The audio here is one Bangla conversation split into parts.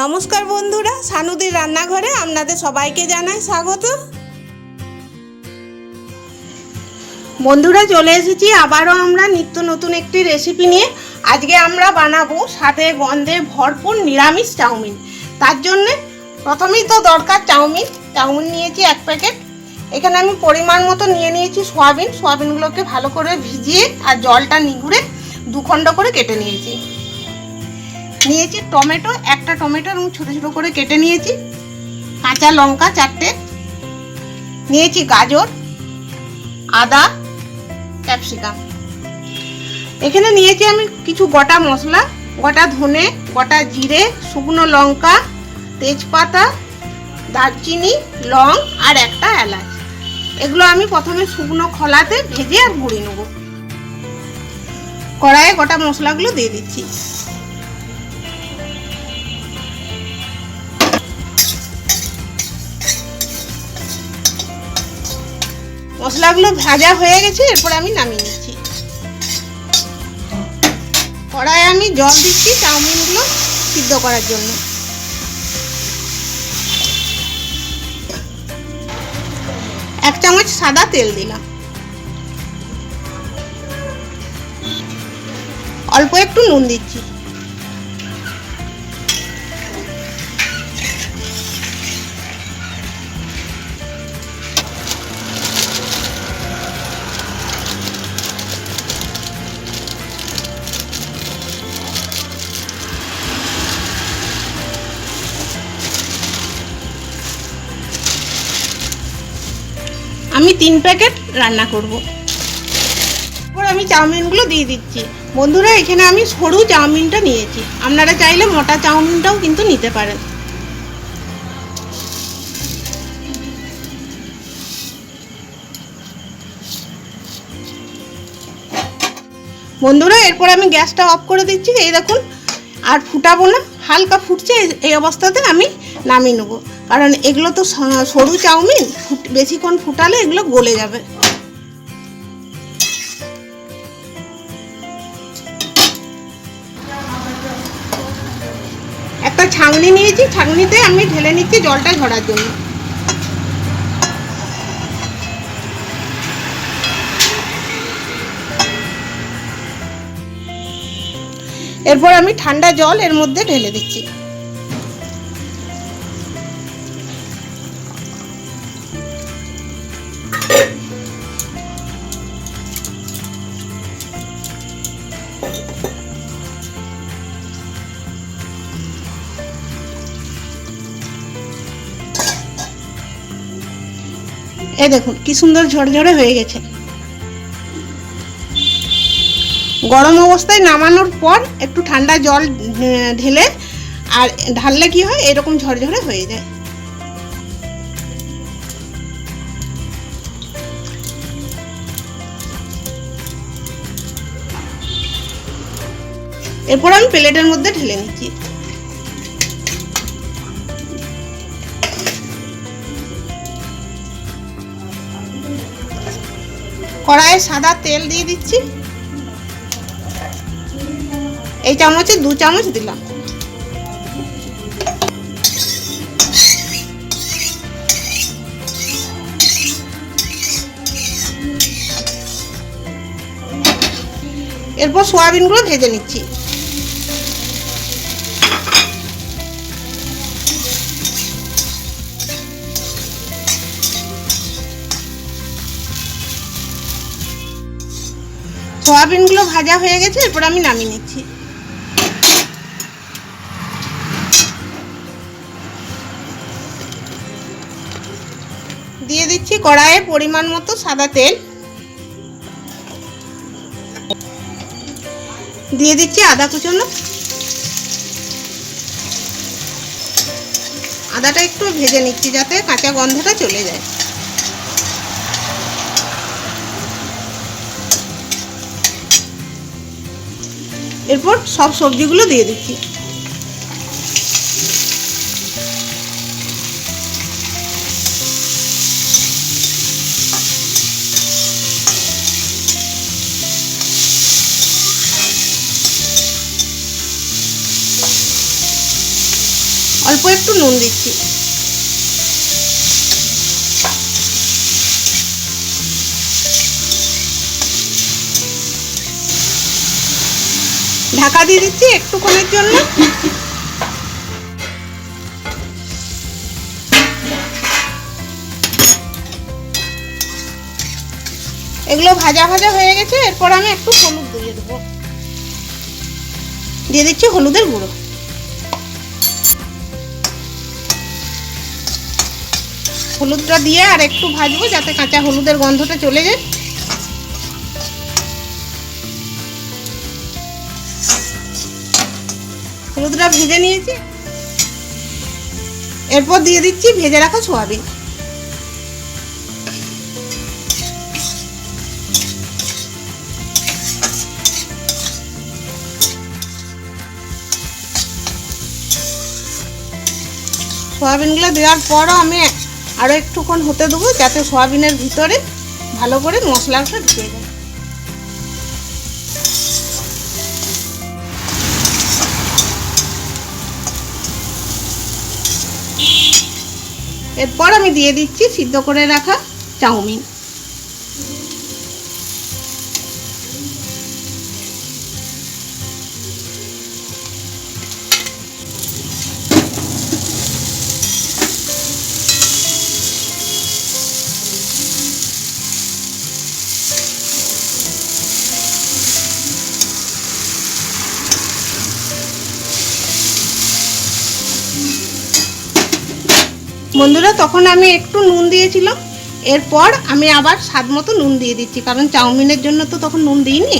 নমস্কার বন্ধুরা, সানুদির রান্নাঘরে আপনাদের সবাইকে জানাই স্বাগত। বন্ধুরা, চলে এসেছি, আবারও আমরা নিত্য নতুন একটি রেসিপি নিয়ে। আজকে আমরা বানাবো সাথে গন্ধে ভরপুর নিরামিষ চাউমিন। তার জন্য প্রথমেই তো দরকার চাউমিন। চাউমিন নিয়েছি এক প্যাকেট। এখানে আমি পরিমাণ মতো নিয়ে নিয়েছি সোয়াবিন। সোয়াবিনগুলোকে ভালো করে ভিজিয়ে আর জলটা নিগুড়ে দুখণ্ড করে কেটে নিয়েছি। নিয়েছি টমেটো, একটা টমেটো এবং ছোটো ছোটো করে কেটে নিয়েছি। কাঁচা লঙ্কা চারটে। নিয়েছি গাজর, আদা, ক্যাপসিকাম। এখানে নিয়েছি আমি কিছু গোটা মশলা, গোটা ধনে, গোটা জিরে, শুকনো লঙ্কা, তেজপাতা, দারচিনি, লং আর একটা এলাচ। এগুলো আমি প্রথমে শুকনো খোলাতে ভেজে আর গুঁড়ি নেব। কড়াইয়ে গোটা মশলাগুলো দিয়ে দিচ্ছি। মশলাগুলো ভাজা হয়ে গেছে, এরপর আমি নামিয়ে নিচ্ছি। কড়াই আমি জল দিচ্ছি চাউমিনগুলো সিদ্ধ করার জন্য। এক চামচ সাদা তেল দিলাম। অল্প একটু নুন দিচ্ছি। তিন প্যাকেট রান্না করব। এরপর আমি চাউমিনগুলো দিয়ে দিচ্ছি। বন্ধুরা, এখানে আমি সরু চাউমিনটা নিয়েছি। আপনারা চাইলে মোটা চাউমিনটাও কিন্তু নিতে পারেন। বন্ধুরা, এরপর আমি গ্যাসটা অফ করে দিচ্ছি। এই দেখুন, আর ফুটাবো না। হালকা ফুটছে, এই- অবস্থাতে আমি নামিয়ে নেব। কারণ এগুলো তো সরু চাউমিন বেশিক্ষণ ফুটালে এগুলো গলে যাবে। একটা ছাঁকনি নিয়েছি, ছাঁকনিতে আমি ঢেলে নিচ্ছি জলটা ঝরার জন্য। এরপর আমি ঠান্ডা জল এর মধ্যে ঢেলে দিচ্ছি। এ দেখুন, কি সুন্দর ঝরঝরে হয়ে গেছে। গরম অবস্থায় নামানোর পর একটু ঠান্ডা জল ঢেলে আর ঢাললে কি হয়? এরকম ঝরঝরে হয়ে যায়। এরপর আমি প্লেটের মধ্যে ঢেলে নিচ্ছি। কড়াইয়ে সাদা তেল দিয়ে দিচ্ছি। এই চামচে, দু চামচ দিলাম। এরপর সোয়াবিনগুলো ভেজে নিচ্ছি। সোয়াবিনগুলো ভাজা হয়ে গেছে, এরপর আমি নামিয়ে নিচ্ছি। দিয়ে দিচ্ছি কড়াইয়ে পরিমাণ মতো সাদা তেল। দিয়ে দিচ্ছি আদা কুচনো। আদাটা একটু ভেজে নিচ্ছি যাতে কাঁচা গন্ধটা চলে যায়। এরপর সব সবজিগুলো দিয়ে দিচ্ছি। অল্প একটু নুন দিচ্ছি। ঢাকা দিয়ে দিচ্ছি একটুক্ষণের জন্য। এগুলো ভাজা ভাজা হয়ে গেছে, এরপর আমি একটু হলুদ দিয়ে দেবো। দিয়ে দিচ্ছি হলুদের গুঁড়ো। হলুদটা দিয়ে আর একটু ভাজবো যাতে কাঁচা হলুদের গন্ধটা চলে যায়। হলুদটা ভেজে নিয়েছি। এরপর দিয়ে দিচ্ছি ভেজে রাখা সোয়াবিন। সোয়াবিনগুলো দেওয়ার পরও আমি আরও একটুক্ষণ হতে দেবো, যাতে সয়াবিনের ভিতরে ভালো করে মশলাটা ঢুকে যায়। এরপর আমি দিয়ে দিচ্ছি সিদ্ধ করে রাখা চাউমিন। বন্ধুরা, তখন আমি একটু নুন দিয়েছিলাম। এরপর আমি আবার স্বাদ মতো নুন দিয়ে দিচ্ছি, কারণ চাউমিনের জন্য তো তখন নুন দিইনি।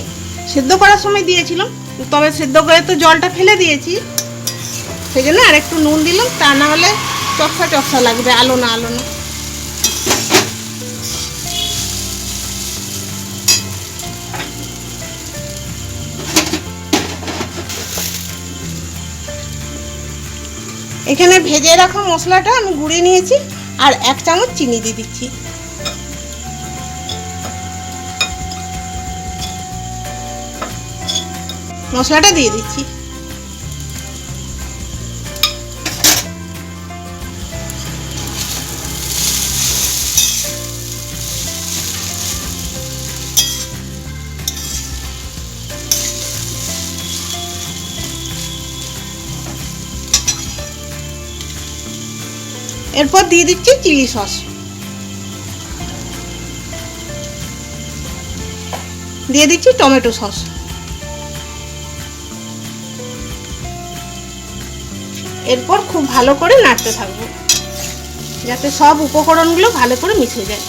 সেদ্ধ করার সময় দিয়েছিলাম, তবে সেদ্ধ করে তো জলটা ফেলে দিয়েছি। সেই জন্য আর একটু নুন দিলাম, তা না হলে চকসা চকসা লাগবে, আলো না আলো না। এখানে ভেজে রাখা মশলাটা আমি গুঁড়িয়ে নিয়েছি আর এক চামচ চিনি দিয়ে দিচ্ছি। মশলাটা দিয়ে দিচ্ছি। এরপর দিয়ে দিচ্ছি চিলি সস। দিয়ে দিচ্ছি টমেটো সস। এরপর খুব ভালো করে নাড়তে থাকব, যাতে সব উপকরণগুলো ভালো করে মিশে যায়।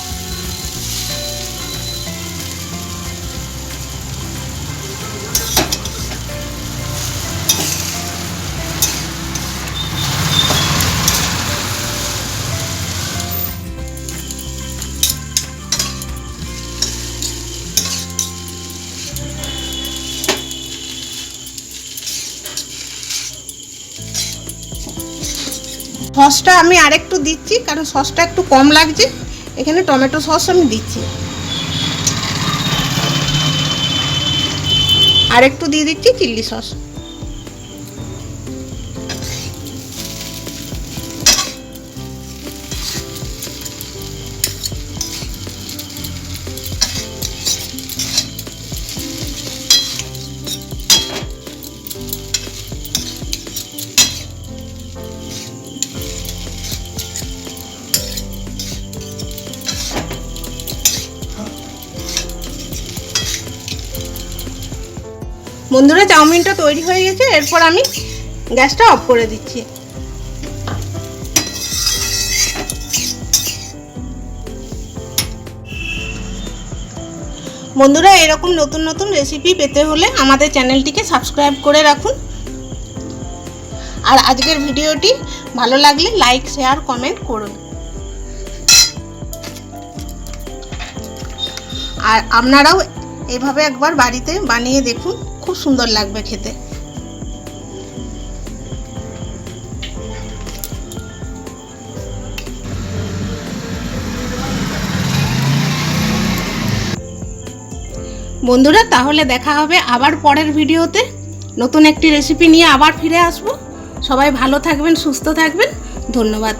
সসটা আমি আরেকটু দিচ্ছি, কারণ সসটা একটু কম লাগছে। এখানে টমেটো সস আমি দিচ্ছি। আরেকটু দিয়ে দিচ্ছি চিল্লি সস। বন্ধুরা, চাউমিনটা তৈরি হয়ে গেছে। এরপর আমি গ্যাসটা অফ করে দিচ্ছি। বন্ধুরা, এরকম নতুন নতুন রেসিপি পেতে হলে আমাদের চ্যানেলটিকে সাবস্ক্রাইব করে রাখুন। আর আজকের ভিডিওটি ভালো লাগলে লাইক শেয়ার কমেন্ট করুন। আর আপনারাও এভাবে একবার বাড়িতে বানিয়ে দেখুন, খুব সুন্দর লাগবে খেতে। বন্ধুরা, তাহলে দেখা হবে আবার পরের ভিডিওতে। নতুন একটি রেসিপি নিয়ে আবার ফিরে আসব। সবাই ভালো থাকবেন, সুস্থ থাকবেন। ধন্যবাদ।